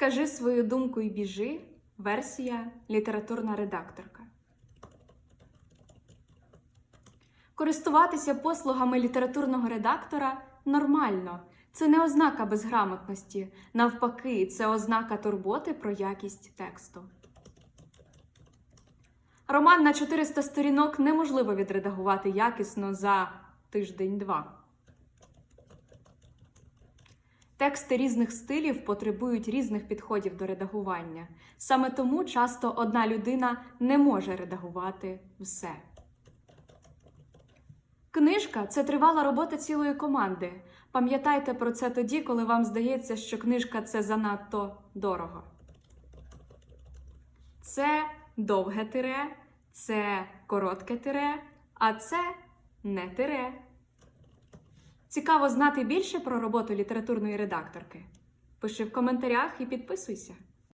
Скажи свою думку і біжи. Версія літературна редакторка. Користуватися послугами літературного редактора нормально. Це не ознака безграмотності. Навпаки, це ознака турботи про якість тексту. Роман на 400 сторінок неможливо відредагувати якісно за тиждень-два. Тексти різних стилів потребують різних підходів до редагування. Саме тому часто одна людина не може редагувати все. Книжка це тривала робота цілої команди. Пам'ятайте про це тоді, коли вам здається, що книжка це занадто дорого. Це довге тире, це коротке тире, а це не тире. Цікаво знати більше про роботу літературної редакторки? Пиши в коментарях і підписуйся.